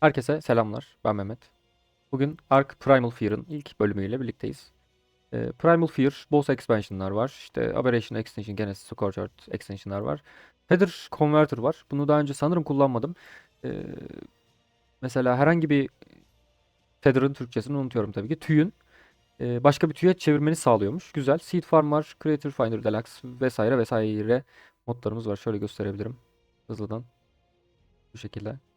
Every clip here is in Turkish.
Herkese selamlar. Ben Mehmet. Bugün Ark Primal Fear'ın ilk bölümüyle birlikteyiz. Ee, Primal Fear, boss expansion'lar var. İşte Aberration Extension, Genesis Scorched Extension'lar var. Feather Converter var. Bunu daha önce sanırım kullanmadım. Ee, mesela herhangi bir Feather'ın Türkçesini unutuyorum tabii ki. Tüyün e, başka bir tüye çevirmeni sağlıyormuş. Güzel. Seed Farm var, Creator Finder Deluxe vesaire vesaire modlarımız var. Şöyle gösterebilirim hızlıdan. Bu şekilde.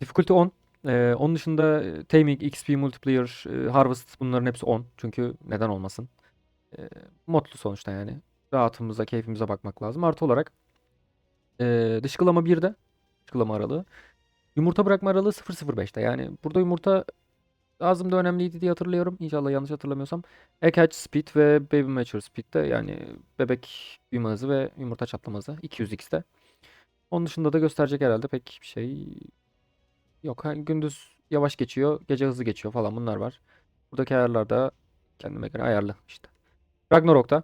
Difficulty 10. Ee, onun dışında e, Taming, XP, Multiplayer, e, Harvest bunların hepsi 10. Çünkü neden olmasın? Ee, modlu sonuçta yani. Rahatımıza, keyfimize bakmak lazım. Artı olarak e, dışkılama 1'de. Dışkılama aralığı. Yumurta bırakma aralığı 0.05'te. Yani burada yumurta ağzımda önemliydi diye hatırlıyorum. İnşallah yanlış hatırlamıyorsam. Egg hatch speed ve baby mature speed'de yani bebek büyüme hızı ve yumurta çatlama hızı 200x'te. Onun dışında da gösterecek herhalde pek bir şey Yok hani gündüz yavaş geçiyor, gece hızlı geçiyor falan bunlar var. Buradaki ayarlar da kendime göre ayarlı işte. Ragnarok'ta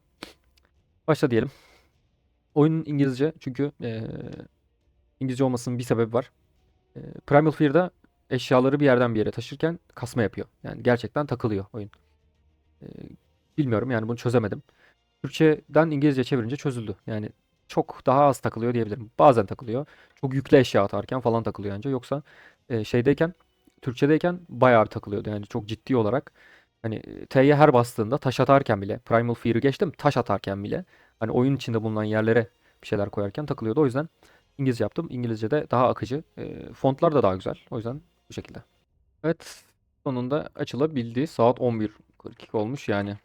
başla diyelim. Oyun İngilizce çünkü eee, İngilizce olmasının bir sebebi var. Eee, Primal Fear'da eşyaları bir yerden bir yere taşırken kasma yapıyor. Yani gerçekten takılıyor oyun. Eee, bilmiyorum yani bunu çözemedim. Türkçeden İngilizce çevirince çözüldü. Yani çok daha az takılıyor diyebilirim. Bazen takılıyor. Çok yüklü eşya atarken falan takılıyor ancak yoksa e, şeydeyken Türkçedeyken bayağı bir takılıyordu. Yani çok ciddi olarak hani T'ye her bastığında taş atarken bile Primal Fear'ı geçtim taş atarken bile hani oyun içinde bulunan yerlere bir şeyler koyarken takılıyordu. O yüzden İngilizce yaptım. İngilizce'de daha akıcı. E, fontlar da daha güzel. O yüzden bu şekilde. Evet sonunda açılabildi. Saat 11.42 olmuş yani.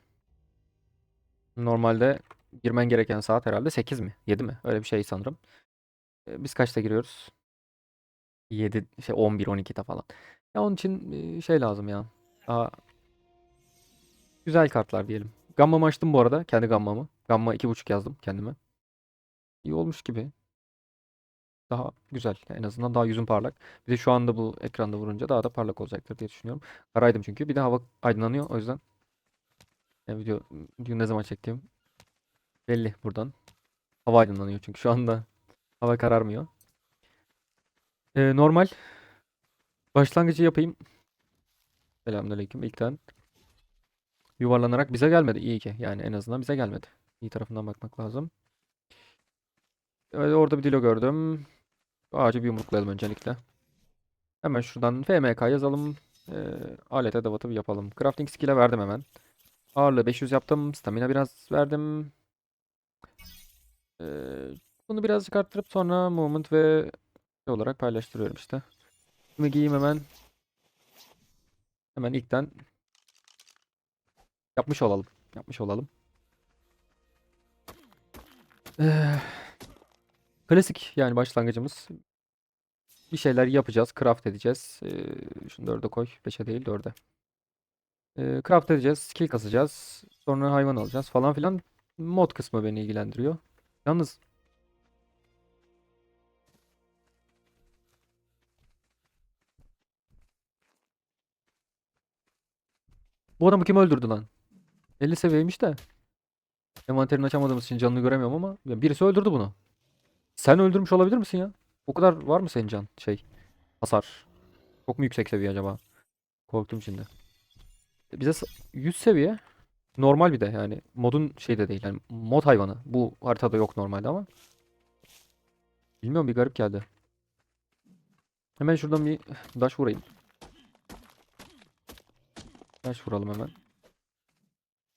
Normalde girmen gereken saat herhalde 8 mi? 7 mi? Öyle bir şey sanırım. E, Biz kaçta giriyoruz? 7 şey 11 12'de falan. Ya onun için şey lazım ya. Daha güzel kartlar diyelim. Gammamı açtım bu arada. Kendi gammamı. Gamma 2.5 yazdım kendime. İyi olmuş gibi. Daha güzel. En azından daha yüzüm parlak. Bir de şu anda bu ekranda vurunca daha da parlak olacaktır diye düşünüyorum. Karaydım çünkü. Bir de hava aydınlanıyor. O yüzden yani video, video ne zaman çektiğim belli buradan. Hava aydınlanıyor çünkü şu anda hava kararmıyor. Ee, normal başlangıcı yapayım. Selamünaleyküm. İlkten yuvarlanarak bize gelmedi. İyi ki. Yani en azından bize gelmedi. İyi tarafından bakmak lazım. Evet, orada bir dilo gördüm. Ağacı bir yumruklayalım öncelikle. Hemen şuradan FMK yazalım. Ee, alet edevatı bir yapalım. Crafting skill'e verdim hemen. Ağırlığı 500 yaptım. Stamina biraz verdim. Ee, bunu birazcık arttırıp sonra movement ve olarak paylaştırıyorum işte. Bunu giyeyim hemen. Hemen ilkten yapmış olalım. Yapmış olalım. Ee, klasik yani başlangıcımız. Bir şeyler yapacağız. Craft edeceğiz. Ee, şunu 4'e koy. 5'e değil 4'e. Ee, craft edeceğiz. Skill kasacağız. Sonra hayvan alacağız falan filan. Mod kısmı beni ilgilendiriyor. Yalnız bu adamı kim öldürdü lan? 50 seviyeymiş de. Envanterini açamadığımız için canını göremiyorum ama ya birisi öldürdü bunu. Sen öldürmüş olabilir misin ya? O kadar var mı senin can şey hasar? Çok mu yüksek seviye acaba? Korktum şimdi. Bize s- 100 seviye normal bir de yani modun şeyde değil yani mod hayvanı. Bu haritada yok normalde ama bilmiyorum bir garip geldi. Hemen şuradan bir daş vurayım. Daş vuralım hemen.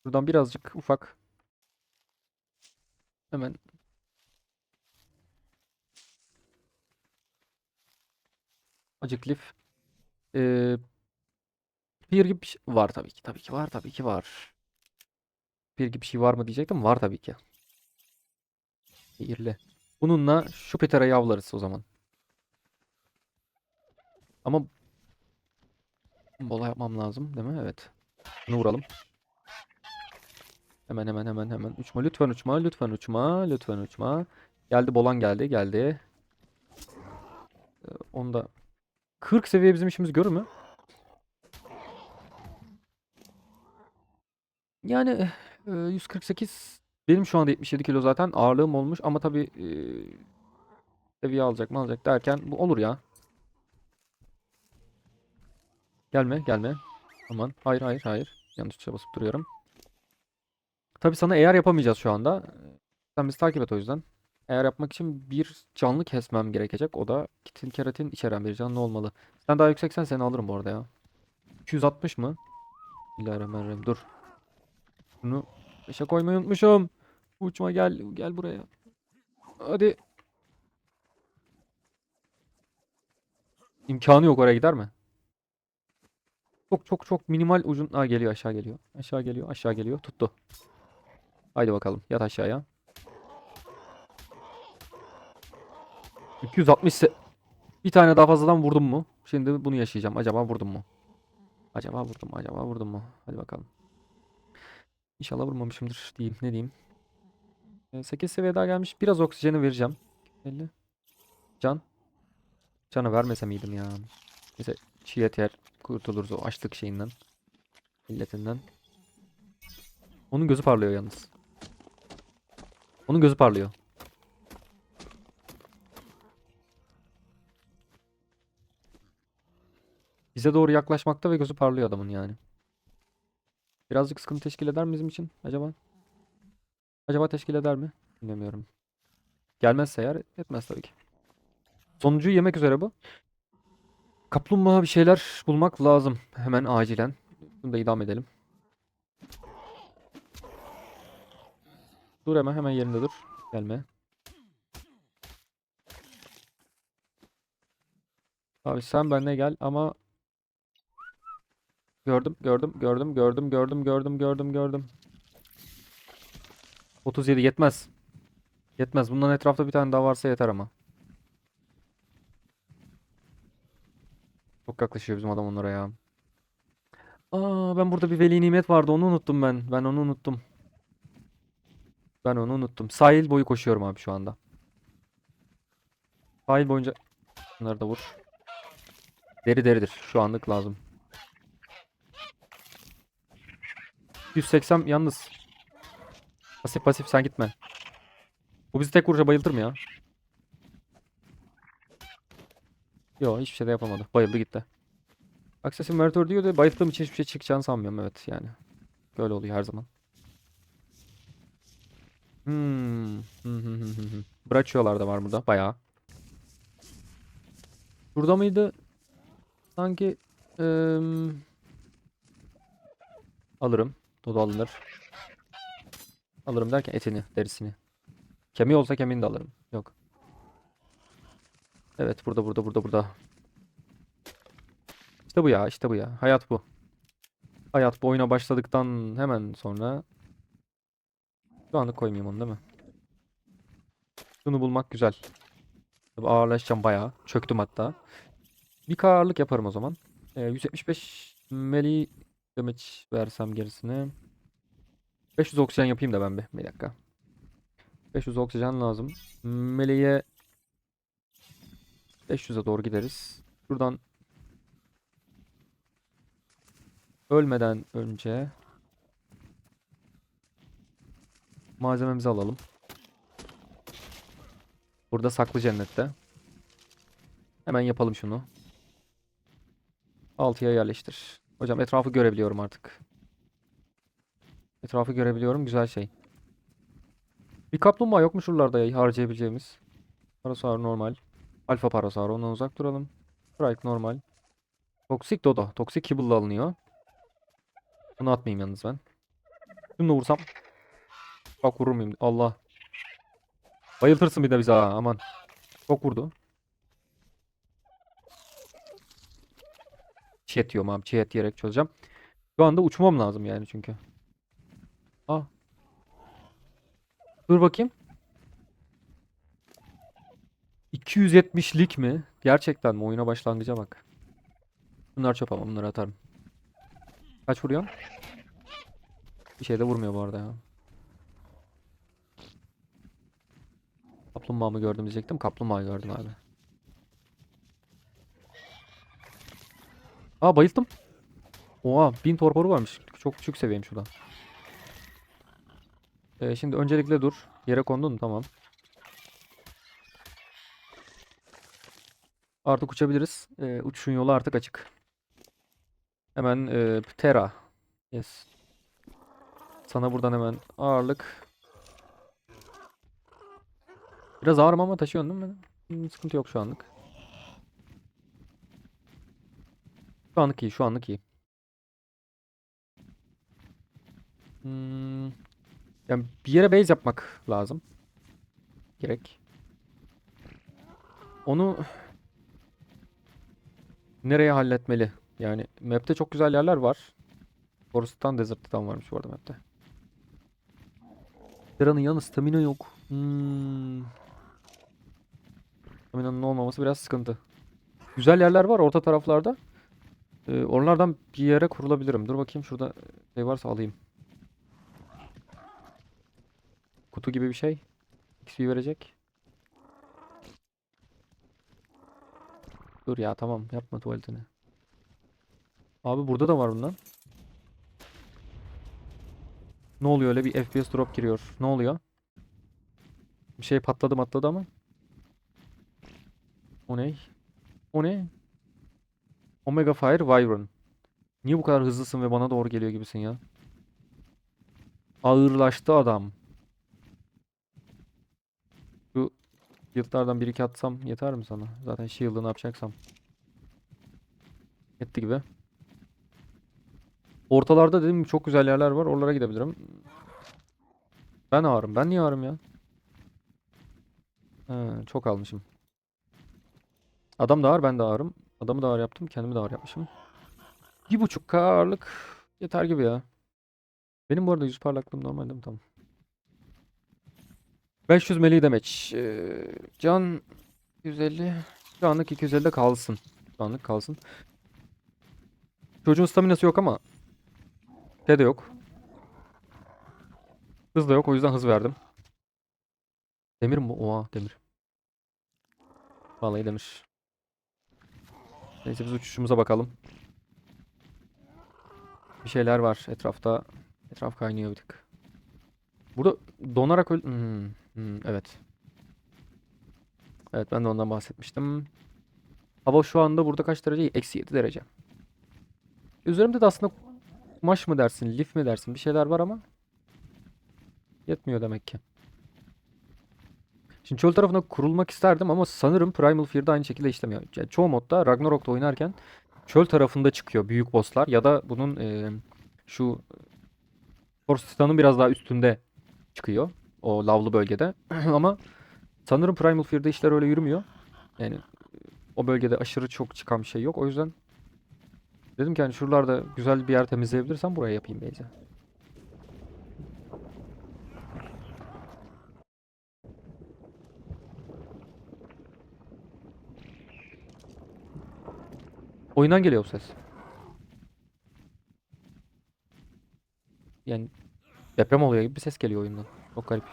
Buradan birazcık ufak hemen acık lif. Ee, bir gibi bir şey var tabii ki. Tabii ki var tabii ki var. Bir gibi bir şey var mı diyecektim. Var tabii ki. Sihirli. Bununla Jüpiter'e avlarız o zaman. Ama bola yapmam lazım değil mi? Evet. Bunu vuralım. Hemen hemen hemen hemen. Uçma lütfen uçma lütfen uçma lütfen uçma. Geldi bolan geldi geldi. Ee, Onda 40 seviye bizim işimiz görür mü? Yani e, 148 benim şu anda 77 kilo zaten ağırlığım olmuş ama tabii e, seviye alacak mı alacak derken bu olur ya. Gelme gelme. Aman. Hayır hayır hayır. Yanlış tuşa basıp duruyorum. Tabii sana eğer yapamayacağız şu anda. Sen bizi takip et o yüzden. Eğer yapmak için bir canlı kesmem gerekecek. O da kitin keratin içeren bir canlı olmalı. Sen daha yükseksen seni alırım bu arada ya. 260 mı? Bismillahirrahmanirrahim. Dur. Bunu 5'e koymayı unutmuşum. Uçma gel. Gel buraya. Hadi. İmkanı yok oraya gider mi? Çok çok çok minimal ucun... Aa geliyor aşağı geliyor. Aşağı geliyor aşağı geliyor. Tuttu. Haydi bakalım. Yat aşağıya. 260 se- Bir tane daha fazladan vurdum mu? Şimdi bunu yaşayacağım. Acaba vurdum mu? Acaba vurdum mu? Acaba vurdum mu? Hadi bakalım. İnşallah vurmamışımdır diyeyim. Ne diyeyim? 8 seviye daha gelmiş. Biraz oksijeni vereceğim. 50. Can. Canı vermese miydim ya? Neyse çiğ et yer. Kurtuluruz o açlık şeyinden. İlletinden. Onun gözü parlıyor yalnız. Onun gözü parlıyor. Bize doğru yaklaşmakta ve gözü parlıyor adamın yani. Birazcık sıkıntı teşkil eder mi bizim için acaba? Acaba teşkil eder mi? Bilmiyorum. Gelmezse eğer etmez tabii ki. Sonuncuyu yemek üzere bu. Kaplumbağa bir şeyler bulmak lazım. Hemen acilen. Bunu da idam edelim. Dur hemen hemen yerinde dur. Gelme. Abi sen benimle gel ama gördüm gördüm gördüm gördüm gördüm gördüm gördüm gördüm. 37 yetmez. Yetmez. Bundan etrafta bir tane daha varsa yeter ama. Çok yaklaşıyor bizim adam onlara ya. Aa ben burada bir veli nimet vardı. Onu unuttum ben. Ben onu unuttum. Ben onu unuttum. Sahil boyu koşuyorum abi şu anda. Sahil boyunca bunları da vur. Deri deridir. Şu anlık lazım. 180 yalnız. Pasif pasif sen gitme. Bu bizi tek vuruşa bayıltır mı ya? Yo hiçbir şey de yapamadı. Bayıldı gitti. Access inverter diyor da bayılttığım için hiçbir şey çıkacağını sanmıyorum evet yani. Böyle oluyor her zaman. Hmm. Braçio'lar da var burada bayağı. Burada mıydı? Sanki em, alırım. Dodo alınır. Alırım derken etini, derisini. Kemiği olsa kemiğini de alırım. Yok. Evet burada burada burada burada. İşte bu ya işte bu ya. Hayat bu. Hayat bu oyuna başladıktan hemen sonra şu anlık koymayayım onu değil mi? Şunu bulmak güzel. Tabii ağırlaşacağım bayağı. Çöktüm hatta. Bir ağırlık yaparım o zaman. Ee, 175 meli damage versem gerisine. 500 oksijen yapayım da ben bir. Bir dakika. 500 oksijen lazım. Meleğe 500'e doğru gideriz. Şuradan ölmeden önce malzememizi alalım. Burada saklı cennette. Hemen yapalım şunu. 6'ya yerleştir. Hocam etrafı görebiliyorum artık. Etrafı görebiliyorum. Güzel şey. Bir kaplumbağa yok mu şuralarda ya harcayabileceğimiz? Parasaur normal. Alfa parasaur ondan uzak duralım. Strike normal. Toksik dodo. Toksik kibble'la alınıyor. Bunu atmayayım yalnız ben. Da vursam. Bak vurur muyum? Allah. Bayıltırsın bir de bizi ha aman. Çok vurdu. Chat diyorum abi. Chat diyerek çözeceğim. Şu anda uçmam lazım yani çünkü. Aa. Dur bakayım. 270'lik mi? Gerçekten mi? Oyuna başlangıca bak. Bunlar çöp ama bunları atarım. Kaç vuruyor? Bir şey de vurmuyor bu arada ya. Kaplumbağa mı gördüm diyecektim. Kaplumbağa gördüm abi. Aa bayıldım. Oha 1000 torporu varmış. Çok küçük seviyeyim şurada. Ee, şimdi öncelikle dur. Yere kondun mu? Tamam. Artık uçabiliriz. Ee, uçuşun yolu artık açık. Hemen e, Ptera. Yes. Sana buradan hemen ağırlık. Biraz ağırım ama taşıyorsun değil mi? Hmm, sıkıntı yok şu anlık. Şu anlık iyi, şu anlık iyi. Hmm, yani bir yere base yapmak lazım. Gerek. Onu nereye halletmeli? Yani map'te çok güzel yerler var. Forest'tan Desert'tan varmış bu arada map'te. Sera'nın yanı stamina yok. Hmm. Stamina'nın olmaması biraz sıkıntı. Güzel yerler var orta taraflarda. Ee, oralardan bir yere kurulabilirim. Dur bakayım şurada şey varsa alayım. Kutu gibi bir şey. XP verecek. Dur ya tamam yapma tuvaletini. Abi burada da var bundan. Ne oluyor öyle bir FPS drop giriyor. Ne oluyor? Bir şey patladı matladı ama. O ne? O ne? Omega Fire Wyvern. Niye bu kadar hızlısın ve bana doğru geliyor gibisin ya? Ağırlaştı adam. Şu shield'lardan bir iki atsam yeter mi sana? Zaten shield'ı ne yapacaksam. Yetti gibi. Ortalarda gibi çok güzel yerler var. Oralara gidebilirim. Ben ağrım. Ben niye ağrım ya? Ha, çok almışım. Adam da ağır, ben de ağırım. Adamı da ağır yaptım, kendimi de ağır yapmışım. Bir buçuk ağırlık yeter gibi ya. Benim bu arada yüz parlaklığım normal değil mi? Tamam. 500 melee damage. Ee, can 150. Şu anlık 250 de kalsın. Şu anlık kalsın. Çocuğun staminası yok ama şey de yok. Hız da yok. O yüzden hız verdim. Demir mi? Oha demir. Vallahi demir. Neyse biz uçuşumuza bakalım. Bir şeyler var etrafta. Etraf kaynıyor bir tık. Burada donarak öl... Hmm, hmm, evet. Evet ben de ondan bahsetmiştim. Hava şu anda burada kaç derece? Eksi 7 derece. Üzerimde de aslında kumaş mı dersin, lif mi dersin bir şeyler var ama yetmiyor demek ki. Şimdi çöl tarafına kurulmak isterdim ama sanırım Primal Fear'da aynı şekilde işlemiyor. Yani çoğu modda Ragnarok'ta oynarken çöl tarafında çıkıyor büyük bosslar ya da bunun e, şu Forstitan'ın biraz daha üstünde çıkıyor o lavlı bölgede. ama sanırım Primal Fear'da işler öyle yürümüyor. Yani o bölgede aşırı çok çıkan bir şey yok. O yüzden dedim ki hani şuralarda güzel bir yer temizleyebilirsem buraya yapayım beyze. Oyundan geliyor bu ses. Yani deprem oluyor gibi bir ses geliyor oyundan. Çok garip.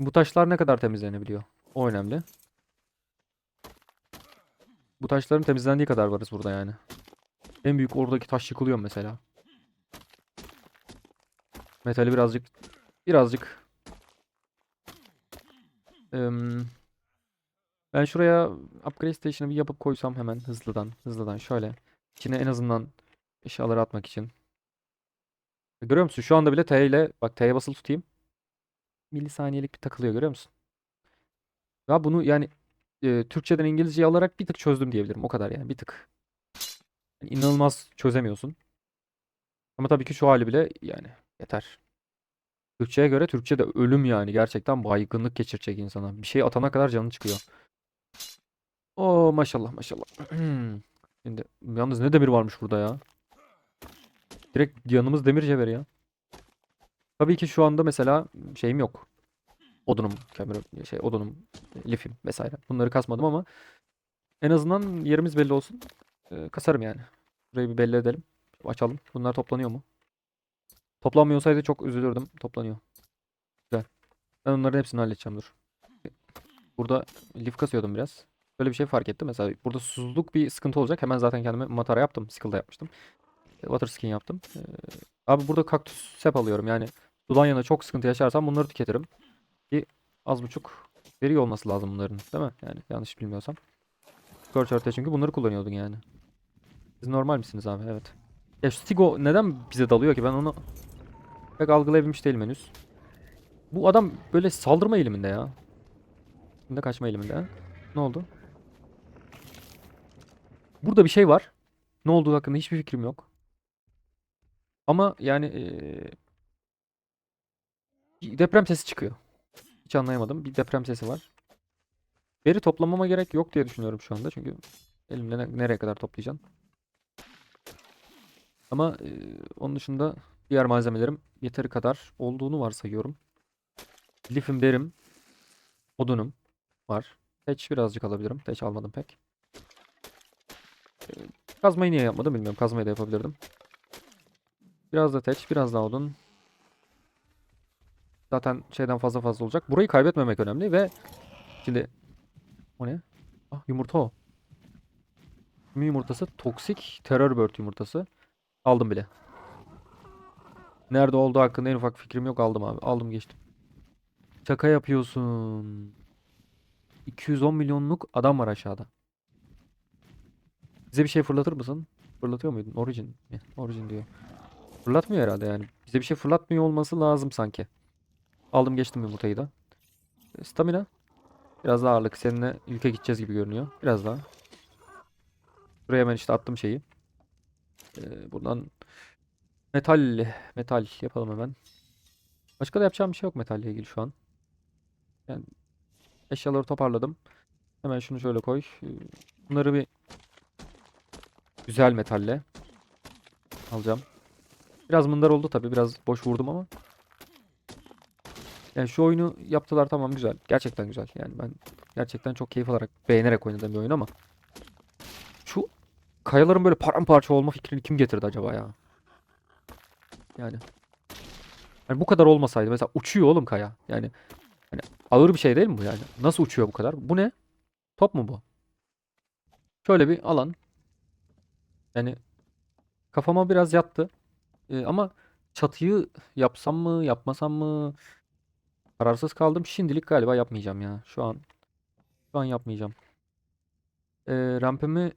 Bu taşlar ne kadar temizlenebiliyor? O önemli. Bu taşların temizlendiği kadar varız burada yani. En büyük oradaki taş yıkılıyor mesela. Metali birazcık birazcık Em, ben şuraya upgrade station'ı bir yapıp koysam hemen hızlıdan hızlıdan şöyle içine en azından eşyaları atmak için. Görüyor musun? Şu anda bile T ile bak T'ye basılı tutayım. Milisaniyelik bir takılıyor görüyor musun? Ya bunu yani e, Türkçeden İngilizceye alarak bir tık çözdüm diyebilirim. O kadar yani bir tık. Yani inanılmaz çözemiyorsun. Ama tabii ki şu hali bile yani yeter. Türkçeye göre Türkçe de ölüm yani. Gerçekten baygınlık geçirecek insana. Bir şey atana kadar canı çıkıyor. Oo maşallah maşallah. Şimdi yalnız ne demir varmış burada ya. Direkt yanımız demir cevheri ya. Tabii ki şu anda mesela şeyim yok. Odunum, kömürüm, şey odunum, lifim vesaire. Bunları kasmadım ama en azından yerimiz belli olsun. Ee, kasarım yani. Burayı bir belli edelim. Açalım. Bunlar toplanıyor mu? Toplanmıyorsaydı çok üzülürdüm. Toplanıyor. Güzel. Ben onların hepsini halledeceğim dur. Burada lif kasıyordum biraz. Böyle bir şey fark ettim. Mesela burada susuzluk bir sıkıntı olacak. Hemen zaten kendime matara yaptım. Skill da yapmıştım. E, Water skin yaptım. Ee, abi burada kaktüs sap alıyorum. Yani sudan yana çok sıkıntı yaşarsam bunları tüketirim. Ki az buçuk veriyor olması lazım bunların. Değil mi? Yani yanlış bilmiyorsam. Scorch Earth'te çünkü bunları kullanıyordun yani. Siz normal misiniz abi? Evet. Ya şu Stigo neden bize dalıyor ki ben onu pek algılayabilmiş değilim henüz. Bu adam böyle saldırma eğiliminde ya. Şimdi kaçma eğiliminde. Ne oldu? Burada bir şey var. Ne olduğu hakkında hiçbir fikrim yok. Ama yani deprem sesi çıkıyor. Hiç anlayamadım. Bir deprem sesi var. Veri toplamama gerek yok diye düşünüyorum şu anda. Çünkü elimde ne- nereye kadar toplayacağım. Ama eee, onun dışında diğer malzemelerim yeteri kadar olduğunu varsayıyorum. Lifim derim. Odunum var. Teç birazcık alabilirim. Teç almadım pek. Eee, kazmayı niye yapmadım bilmiyorum. Kazmayı da yapabilirdim. Biraz da teç, biraz daha odun. Zaten şeyden fazla fazla olacak. Burayı kaybetmemek önemli ve şimdi o ne? Ah yumurta o. Kimin yumurtası? Toksik Terror Bird yumurtası. Aldım bile. Nerede olduğu hakkında en ufak fikrim yok. Aldım abi. Aldım geçtim. Şaka yapıyorsun. 210 milyonluk adam var aşağıda. Bize bir şey fırlatır mısın? Fırlatıyor muydun? Origin mi? Origin diyor. Fırlatmıyor herhalde yani. Bize bir şey fırlatmıyor olması lazım sanki. Aldım geçtim yumurtayı da. E, Stamina. Biraz daha ağırlık. Seninle yüke gideceğiz gibi görünüyor. Biraz daha. Buraya hemen işte attım şeyi. Ee, buradan metal metal yapalım hemen. Başka da yapacağım bir şey yok metalle ilgili şu an. Yani eşyaları toparladım. Hemen şunu şöyle koy. Ee, Bunları bir güzel metalle alacağım. Biraz mındar oldu tabii. Biraz boş vurdum ama. Yani şu oyunu yaptılar tamam güzel. Gerçekten güzel. Yani ben gerçekten çok keyif alarak beğenerek oynadığım bir oyun ama şu kayaların böyle paramparça olma fikrini kim getirdi acaba ya? Yani yani bu kadar olmasaydı mesela uçuyor oğlum kaya. Yani hani ağır bir şey değil mi bu yani? Nasıl uçuyor bu kadar? Bu ne? Top mu bu? Şöyle bir alan. Yani kafama biraz yattı. Ee, ama çatıyı yapsam mı, yapmasam mı? Kararsız kaldım. Şimdilik galiba yapmayacağım ya. Şu an şu an yapmayacağım. Ee, rampemi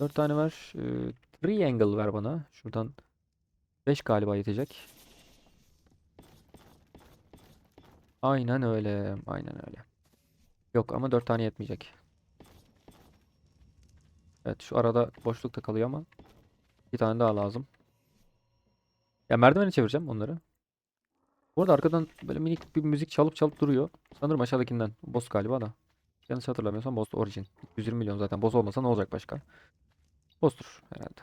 4 tane ver. Ee, triangle ver bana. Şuradan 5 galiba yetecek. Aynen öyle. Aynen öyle. Yok ama 4 tane yetmeyecek. Evet şu arada boşlukta kalıyor ama bir tane daha lazım. Ya merdiveni çevireceğim onları. Bu arada arkadan böyle minik bir müzik çalıp çalıp duruyor. Sanırım aşağıdakinden. Boss galiba da. Yanlış hatırlamıyorsam Boss Origin. 120 milyon zaten. Boss olmasa ne olacak başka? Boss'tur herhalde.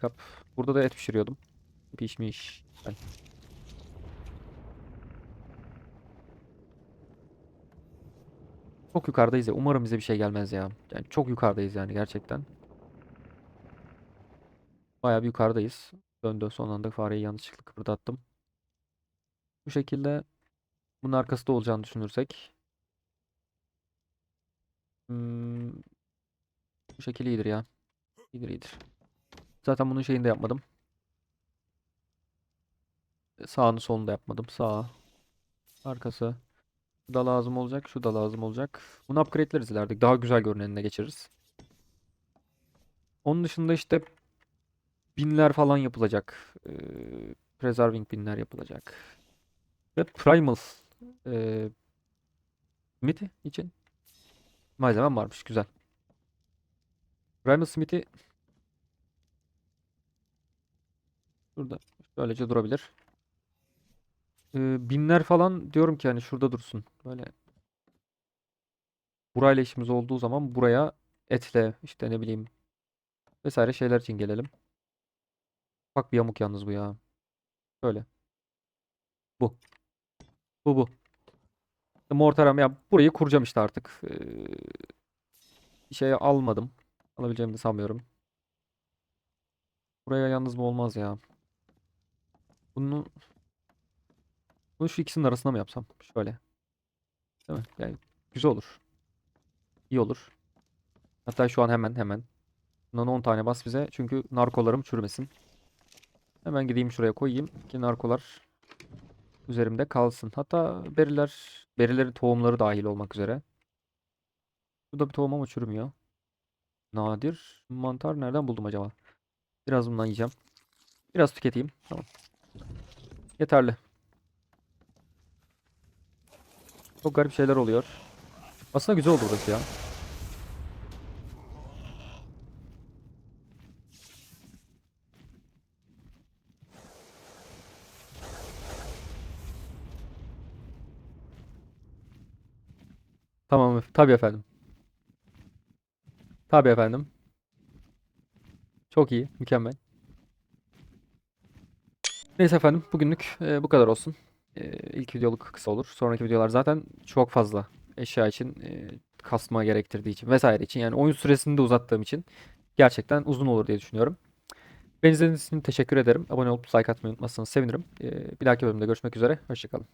Kap. Burada da et pişiriyordum. Pişmiş. Güzel. Çok yukarıdayız ya. Umarım bize bir şey gelmez ya. Yani çok yukarıdayız yani gerçekten. Bayağı bir yukarıdayız. Döndü son anda fareyi yanlışlıkla kıpırdattım. Bu şekilde bunun arkasında olacağını düşünürsek. Hmm, bu şekil iyidir ya. İyidir iyidir. Zaten bunun şeyini de yapmadım. E, Sağını solunu da yapmadım. Sağ. Arkası. Şu da lazım olacak. Şu da lazım olacak. Bunu upgrade'leriz ileride. Daha güzel görünenine geçiririz. Onun dışında işte binler falan yapılacak. Ee, preserving binler yapılacak. Ve primal ee, Smithy için malzemem varmış. Güzel. Primal Smithy Şurada böylece durabilir. Ee, binler falan diyorum ki hani şurada dursun. Böyle burayla işimiz olduğu zaman buraya etle işte ne bileyim vesaire şeyler için gelelim. Bak bir yamuk yalnız bu ya. Böyle. Bu. Bu bu. Mortaram ya burayı kuracağım işte artık. Ee, şey almadım. Alabileceğimi sanmıyorum. Buraya yalnız mı olmaz ya. Bunu bunu şu ikisinin arasında mı yapsam? Şöyle. Değil mi? Yani güzel olur. İyi olur. Hatta şu an hemen hemen. Bundan 10 tane bas bize. Çünkü narkolarım çürümesin. Hemen gideyim şuraya koyayım ki narkolar üzerimde kalsın. Hatta beriler, berilerin tohumları dahil olmak üzere. Bu da bir tohum ama çürümüyor. Nadir mantar nereden buldum acaba? Biraz bundan yiyeceğim. Biraz tüketeyim. Tamam. Yeterli. Çok garip şeyler oluyor. Aslında güzel oldu burası ya. Tamam, ef- tabii efendim. Tabii efendim. Çok iyi, mükemmel. Neyse efendim, bugünlük e, bu kadar olsun. E, ilk videoluk kısa olur. Sonraki videolar zaten çok fazla eşya için e, kasma gerektirdiği için vesaire için yani oyun süresini de uzattığım için gerçekten uzun olur diye düşünüyorum. Beni izlediğiniz için teşekkür ederim. Abone olup like atmayı unutmazsanız sevinirim. E, bir dahaki bölümde görüşmek üzere. Hoşçakalın.